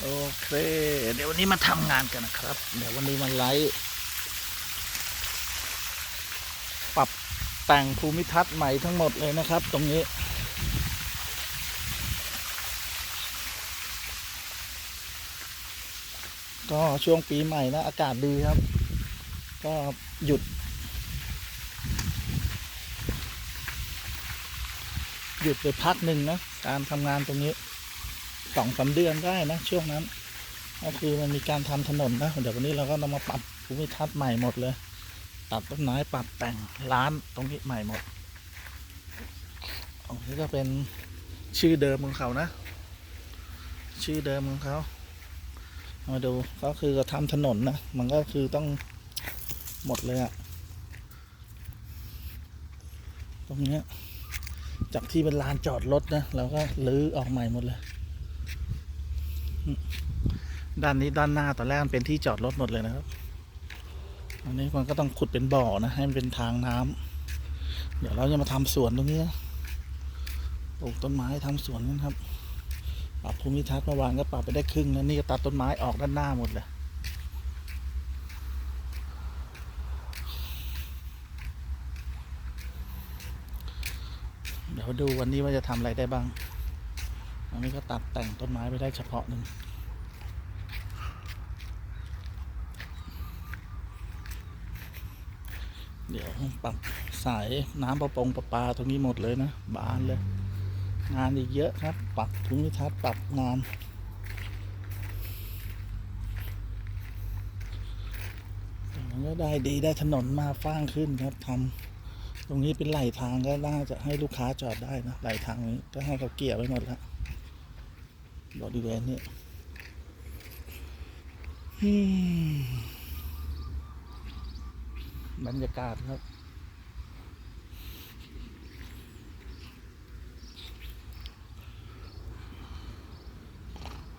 โอเค เดี๋ยววันนี้มาทำงานกันนะครับ เดี๋ยววันนี้มาไลฟ์ปรับแต่งภูมิทัศน์ใหม่ทั้งหมดเลยนะครับ ตรงนี้ ก็ช่วงปีใหม่นะ อากาศดีครับ ก็หยุด หยุดไปพักหนึ่งนะ การทำงานตรงนี้ สองสามเดือนได้นะช่วงนั้น ก็คือมันมีการทำถนนนะเดี๋ยววันนี้เราก็นำมาปรับภูมิทัศน์ใหม่หมดเลยตัดต้นไม้ปรับแต่งร้านตรงนี้ใหม่หมดอันนี้ก็เป็นชื่อเดิมของเขานะ ชื่อเดิมของเขามาดูก็คือก็ทำถนนนะมันก็คือต้องหมดเลยอะตรงเนี้ยจากที่เป็นลานจอดรถนะเราก็รื้อออกใหม่หมดเลย ด้านนี้ด้านหน้าตอนแรกมันเป็นที่จอดรถหมดเลยนะครับ อันนี้มันก็ต้องขุดเป็นบ่อนะ ให้มันเป็นทางน้ำเดี๋ยวเราจะมาทำสวนตรงนี้ปลูกต้นไม้ทำสวนกันครับ ปรับภูมิทัศน์เมื่อวานก็ปรับไปได้ครึ่งแล้วนี่ก็ตัดต้นไม้ออกด้านหน้าหมดเลยเดี๋ยวดูวันนี้ว่าจะทำอะไรได้บ้าง อันนี้ก็ตัดแต่งต้นไม้ไปได้เฉพาะหนึ่งเดี๋ยวปรับสายน้ำประปงประปาตรงนี้หมดเลยนะ บานเลย งานอีกเยอะครับ ปรับภูมิทัศน์ปรับงานมันก็ได้ดีได้ถนนมาฟ้างขึ้นครับทำตรงนี้เป็นไหลทางก็น่าจะให้ลูกค้าจอดได้นะไหลทางนี้ก็ให้เขาเกี่ยวไว้หมดแล้ว บริเวณนี้อืมบรรยากาศครับ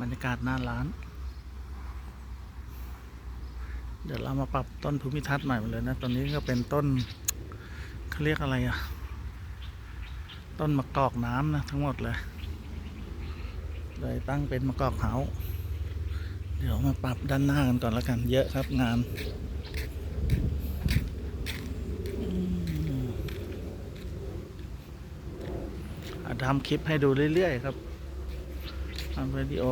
บรรยากาศหน้าร้าน เดี๋ยวเรามาปรับต้นภูมิทัศน์ใหม่หมดเลยนะ ตอนนี้ก็เป็นต้นเขาเรียกอะไรอะต้นมะกอกน้ำนะทั้งหมดเลย เลยตั้งเป็นมะกอกเผาเดี๋ยวมาปรับด้านหน้ากันก่อนแล้วกัน เยอะครับงานอืมอะทำคลิปให้ดูเรื่อยๆครับทำวิดีโอ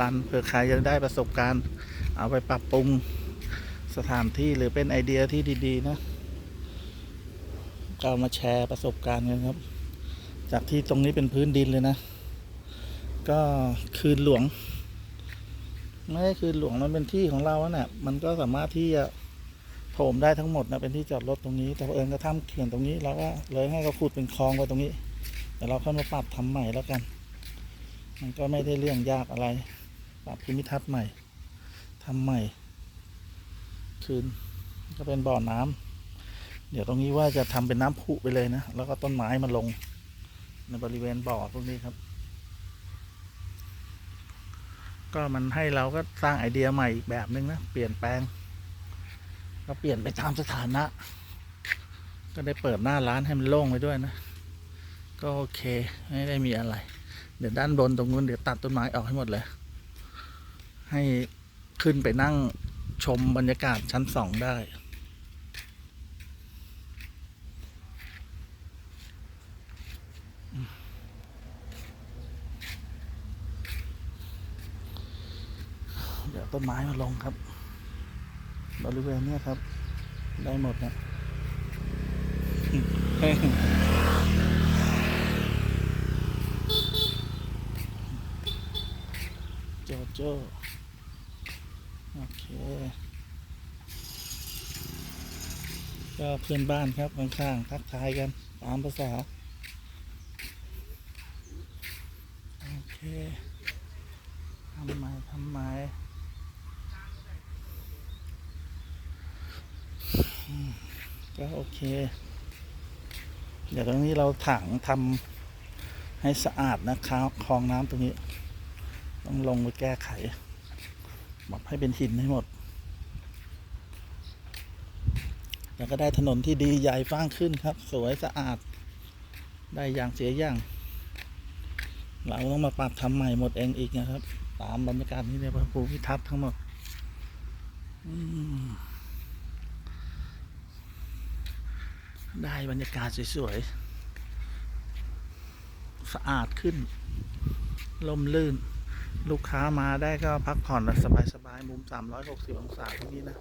รันเผื่อใครจะได้ประสบการณ์ เอาไปปรับปรุงสถานที่หรือเป็นไอเดียที่ดี ๆ นะก็เอามาแชร์ประสบการณ์กันครับ จากที่ตรงนี้เป็นพื้นดินเลยนะ ก็คืนหลวง ไม่ได้คืนหลวงมันเป็นที่ของเราเนี่ยมันก็สามารถที่จะโถมได้ทั้งหมดนะเป็นที่จอดรถตรงนี้ แต่เอิญก็ทำเขื่อนตรงนี้เราก็เลยให้เขาขุดเป็นคลองไปตรงนี้แต่เราค่อยมาปรับทำใหม่แล้วกัน มันก็ไม่ได้เรื่องยากอะไร ปรับภูมิทัศน์ใหม่ทำใหม่ คืนก็เป็นบ่อน้ำเดี๋ยวตรงนี้ว่าจะทำเป็นน้ำพุไปเลยนะ แล้วก็ต้นไม้มาลง ในบริเวณบ่อพวกนี้ครับ ก็มันให้เราก็สร้างไอเดียใหม่อีกแบบนึงนะ เปลี่ยนแปลง ก็เปลี่ยนไปตามสถานะ ก็ได้เปิดหน้าร้านให้มันโล่งไปด้วยนะ ก็โอเค ไม่ได้มีอะไร เดี๋ยวด้านบนตรงนู้นเดี๋ยวตัดต้นไม้ออกให้หมดเลย ให้ขึ้นไปนั่งชมบรรยากาศชั้นสองได้ เดี๋ยว ต้นไม้มาลงครับ บริเวณนี้ครับ ได้หมดนะโจโจโอเคก็เพื่อนบ้านครับข้างๆทักทายกัน ตามภาษา โอเคทำไมทำไมอืม ก็โอเค เดี๋ยวตรงนี้เราถังทำให้สะอาดนะครับคลองน้ำตรงนี้ ต้องลงไปแก้ไขปรับให้เป็นหินให้หมด แล้วก็ได้ถนนที่ดีใหญ่ฟ้างขึ้นครับ สวยสะอาด ได้อย่างเสียอย่าง เราต้องมาปรับทำใหม่หมดเองอีกนะครับ ตามบรรยากาศนี้เนี่ยภูมิทัศน์ทั้งหมด อืม ได้บรรยากาศสวยๆ สะอาดขึ้นลมลื่น ลูกค้ามาได้ก็พักผ่อนสบายๆ มุม 360 องศาตรงนี้นะ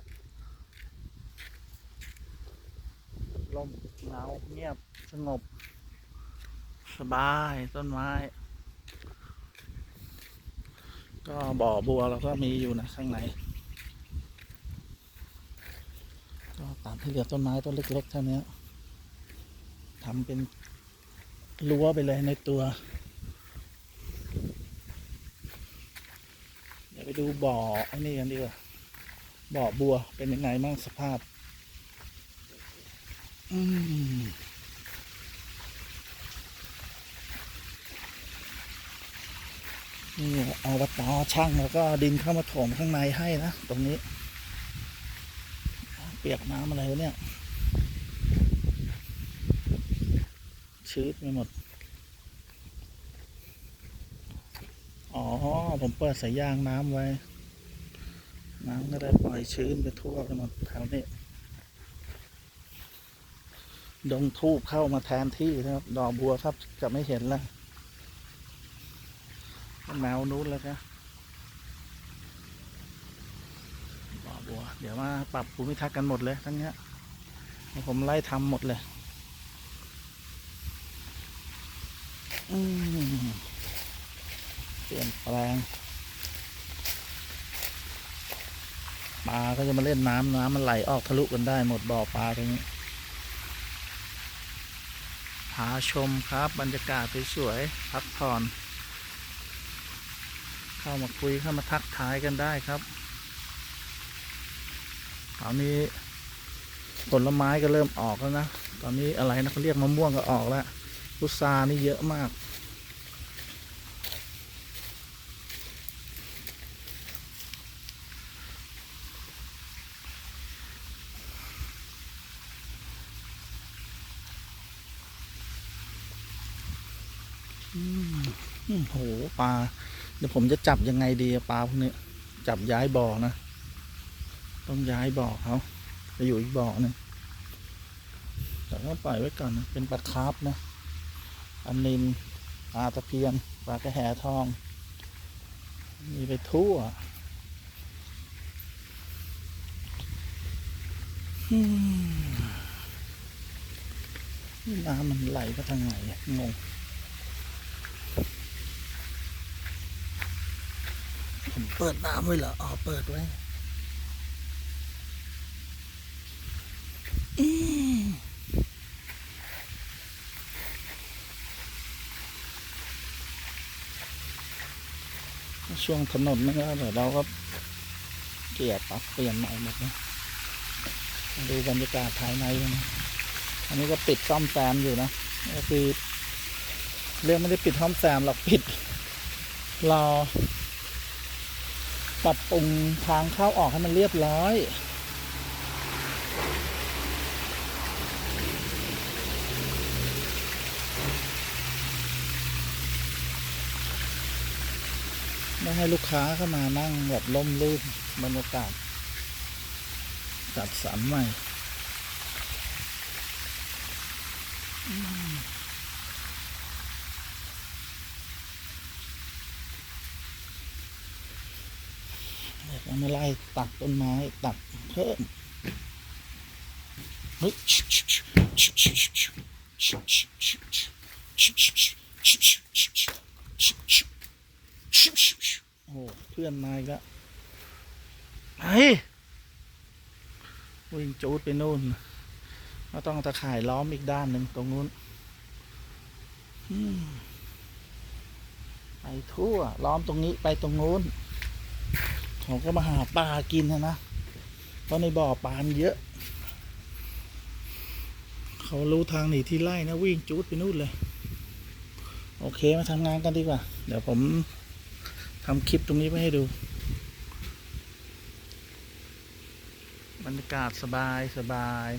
ลมหนาวเงียบ สงบ สบายต้นไม้ ก็บ่อบัวเราก็มีอยู่นะข้างในก็ตามที่เหลือต้นไม้ต้นเล็กๆเท่านี้ ทำเป็นรั้วไปเลยในตัว เดี๋ยวไปดูบ่อไอ้นี่กันดีกว่า บ่อบัวเป็นยังไงบ้างสภาพ อืมนี่เอาวัตอช่างแล้วก็ดินเข้ามาถมข้างในให้นะ ตรงนี้ เปียกน้ำอะไรวะเนี่ย ชื้นไปหมด อ๋อ ผมเปิดสายยางน้ำไว้ น้ำก็ได้ปล่อยชื้นไปทั่วไปหมดแถวนี้ ดงทูบเข้ามาแทนที่นะครับ ดอกบัวครับจะไม่เห็นแล้วแนวนู้นแล้วครับบ่อบัว เดี๋ยวมาปรับภูมิทัศน์กันหมดเลยทั้งนี้ผมไล่ทำหมดเลย อืม เปลี่ยนแปลงปลาก็จะมาเล่นน้ำน้ำมันไหลออกทะลุกันได้หมดบ่อปลาตรงนี้พาชมครับ บรรยากาศสวยๆพักผ่อน เข้ามาคุยเข้ามาทักทายกันได้ครับตอนนี้ผลไม้ก็เริ่มออกแล้วนะ ตอนนี้อะไรนะเขาเรียกมะม่วงก็ออกแล้ว พุทรานี่เยอะมากอืมอืมโห ปลา เดี๋ยวผมจะจับยังไงดีปลาพวกนี้ จับย้ายบ่อนะ ต้องย้ายบ่อเขาไปอยู่อีกบ่อหนึงแต่ก็ปล่อยไว้ก่อนนะเป็นปลาคาร์ฟนะ อันนินปลาตะเพียนปลากระแหทอง มีไปทั่วน้ำมันไหลไปทางไหนงงผมเปิดน้ำไว้เหรออ๋อเปิดไว้อืม ช่วงถนนนะครับเดี๋ยวเราก็เกียร์ปรับเปลี่ยนใหม่หมดนะมาดูบรรยากาศภายในนนะอันนี้ก็ปิดซ่อมแซมอยู่นะก็คือเรื่องไม่ได้ปิดซ่อมแซมหรอกปิดรอปรับปรุงทางเข้าออกให้มันเรียบร้อย ไม่ให้ลูกค้าเข้ามานั่งแบบล่มลื่นบรรยากาศจัดสรรใหม่เดี๋ยวมาไล่ตัดต้นไม้ตัดเพิ่มเฮ้ย โอ้เพื่อนมาอีกแล้วไอ้วิ่งจูดไปนู่นก็ต้องตะข่ายล้อมอีกด้านหนึ่งตรงนู้นไปทั่ว ล้อมตรงนี้ไปตรงนู้นเขาก็มาหาปลากินนะนะเพราะในบ่อปลานเยอะ เขารู้ทางหนีที่ไล่นะวิ่งจูดไปนู่นเลย โอเคมาทำงานกันดีกว่า เดี๋ยวผม ทำคลิปตรงนี้ไว้ให้ดู บรรยากาศสบายสบาย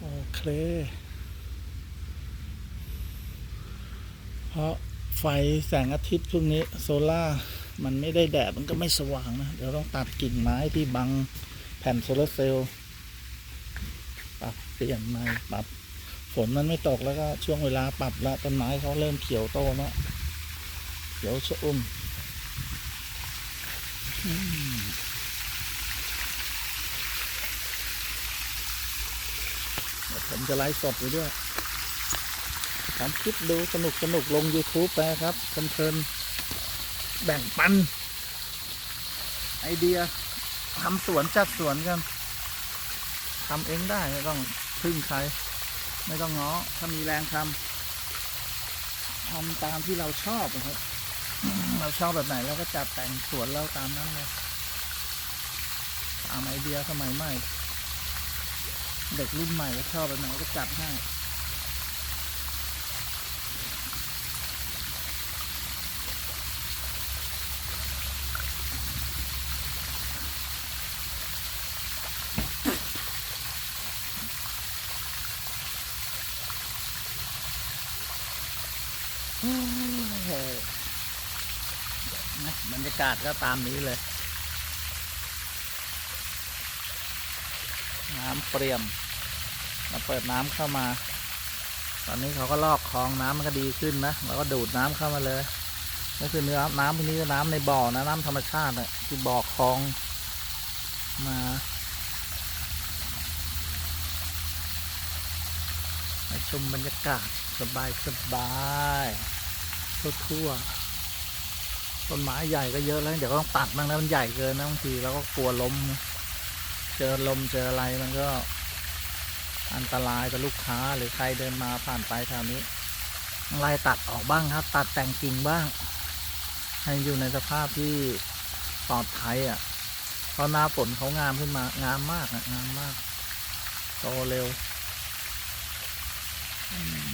โอเคเพราะไฟแสงอาทิตย์พวงนี้โซล่ามันไม่ได้แดดมันก็ไม่สว่างนะ เดี๋ยวต้องตัดกิ่งไม้ที่บังแผ่นโซลาเซลล์ปรับเปลี่ยนใหม่ปรับ นมันไม่ตกแล้วก็ช่วงเวลาปรับแล้วต้นไม้เขาเริ่มเขียวโตแล้วเขียวชอุ่มผมจะไลฟ์สดไปด้วยทำคลิปดูสนุกสนุกลง YouTube ไปครับเพลินๆแบ่งปัน ไอเดียทำสวนจัดสวนกันทำเองได้ไม่ต้องพึ่งใคร ไม่ต้องง้อถ้ามีแรงทำทำตามที่เราชอบนะครับ เราชอบแบบไหนเราก็จัดแต่งสวนเราตามนั้นเลยตามไอเดียสมัยใหม่ เด็กรุ่นใหม่ก็ชอบแบบไหนก็จัดให้ นะ บรรยากาศก็ตามนี้เลย น้ำเปรียมเราเปิดน้ำเข้ามา ตอนนี้เขาก็ลอกคลองน้ำมันก็ดีขึ้นนะเราก็ดูดน้ำเข้ามาเลยก็คือเนื้อน้ำพวกนี้ก็น้ำในบ่อนะน้ำธรรมชาติอะที่บ่อคลองมาไปชมบรรยากาศสบายสบายทั่วๆ ต้นไม้ใหญ่ก็เยอะแล้ว เดี๋ยวก็ต้องตัดบ้างนะมันใหญ่เกินนะบางทีเราก็กลัวล้ม เจอลมเจออะไรมันก็ อันตรายต่อลูกค้าหรือใครเดินมาผ่านไปแถวนี้ต้องไล่ตัดออกบ้างครับ ตัดแต่งกิ่งบ้าง ให้อยู่ในสภาพที่ปลอดภัยอะเพราะหน้าฝนเขางามขึ้นมางามมากนะงามมากโตเร็วอืม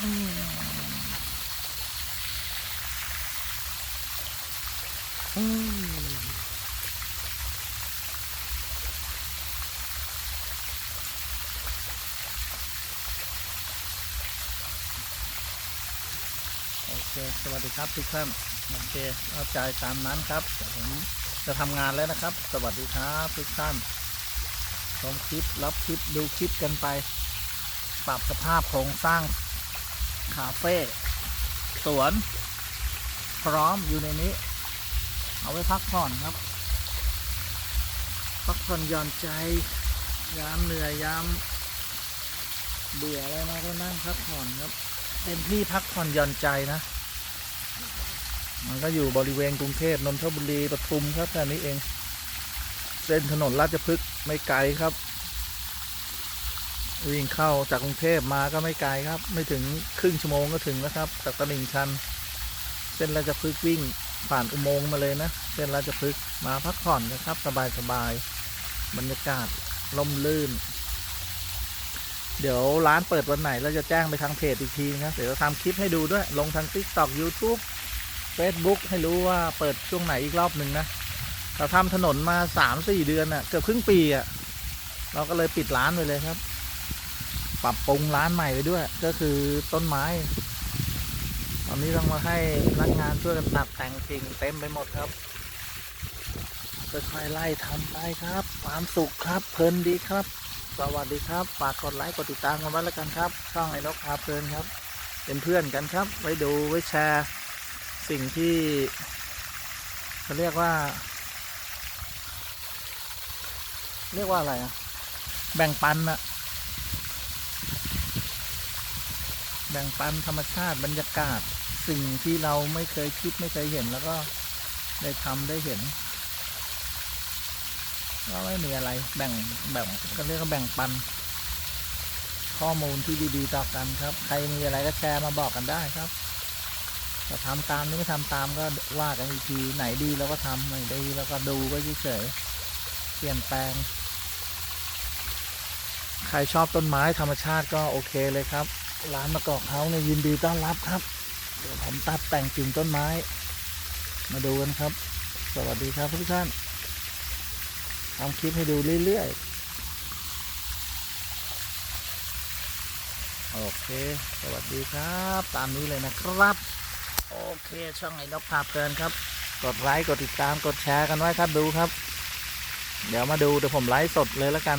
อืม อืม โอเค สวัสดีครับทุกท่าน โอเคเข้าใจตามนั้นครับเดี๋ยวผมจะทำงานแล้วนะครับ สวัสดีครับทุกท่านชมคลิป รับคลิป ดูคลิปกันไป ปรับสภาพโครงสร้าง คาเฟ่ สวน พร้อมอยู่ในนี้ เอาไว้พักผ่อนครับ พักผ่อนหย่อนใจ ยามเหนื่อยยามเบื่ออะไรมาก็นั่งพักผ่อนครับ เป็นที่พักผ่อนหย่อนใจนะ มันก็อยู่บริเวณกรุงเทพนนทบุรีปทุมครับแค่นี้เอง เส้นถนนราชพฤกษ์ไม่ไกลครับวิ่งเข้าจากกรุงเทพมาก็ไม่ไกลครับ ไม่ถึงครึ่งชั่วโมงก็ถึงแล้วครับจากตลิ่งชัน เส้นราชพฤกษ์วิ่ง ผ่านอุโมงค์มาเลยนะเส้นราชพฤกษ์มาพักผ่อนนะครับ สบายสบายๆบรรยากาศล่มลื่น เดี๋ยวร้านเปิดวันไหนเราจะแจ้งไปทางเพจอีกทีนะเดี๋ยวทำคลิปให้ดูด้วยลงทาง TikTok YouTube Facebook ให้รู้ว่าเปิดช่วงไหนอีกรอบหนึ่งนะเราทำถนนมาสามสี่เดือนอะ่ะ เกือบครึ่งปีอะ่ะ เราก็เลยปิดร้านไปเลยครับ ปรับปรุงร้านใหม่ไปด้วย ก็คือต้นไม้ อนนี้ต้องมาให้พนักงานช่วยกันตัดแต่งกิ่งเต็มไปหมดครับค่อยๆไล่ทำไปครับ ความสุขครับเพลินดีครับ สวัสดีครับ ฝากกดไลค์กดติดตามกันไว้แล้วกันครับ ช่องไอ้นกพาเพลินครับ เป็นเพื่อนกันครับ ไว้ดูไว้แชร์ สิ่งที่เขาเรียกว่า เรียกว่าอะไรอะแบ่งปันอะแบ่งปันธรรมชาติบรรยากาศ สิ่งที่เราไม่เคยคิดไม่เคยเห็นแล้วก็ได้ทำได้เห็นก็ไม่มีอะไรแบ่งแบ่งก็เรียกว่าแบ่งปัน ข้อมูลที่ดีๆต่อกันครับ ใครมีอะไรก็แชร์มาบอกกันได้ครับจะทำตามหรือไม่ทำตามก็ว่ากันอีกทีไหนดีเราก็ทำไหนดีเราก็ดูไว้เฉยๆเปลี่ยนแปลง ใครชอบต้นไม้ธรรมชาติก็โอเคเลยครับ ร้านมะกอกเฮาเนี่ยยินดีต้อนรับครับ เดี๋ยวผมตัดแต่งกิ่งต้นไม้ มาดูกันครับ สวัสดีครับทุกท่านทำคลิปให้ดูเรื่อยๆ โอเค สวัสดีครับ ตามนี้เลยนะครับ โอเค ช่องไอ้นกพาเพลินครับ กดไลค์ กดติดตาม กดแชร์กันไว้ครับดูครับ เดี๋ยวมาดูเดี๋ยวผมไลฟ์สดเลยแล้วกัน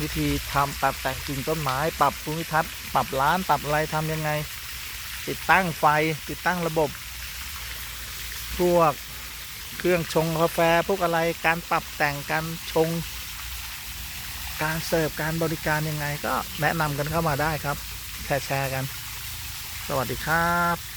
วิธีทำปรับแต่งกิ่งต้นไม้ ปรับภูมิทัศน์ ปรับร้าน ปรับอะไรทำยังไง ติดตั้งไฟติดตั้งระบบ พวกเครื่องชงกาแฟพวกอะไรการปรับแต่งการชง การเสิร์ฟการบริการยังไง ก็แนะนำกันเข้ามาได้ครับ แชร์แชร์กัน สวัสดีครับ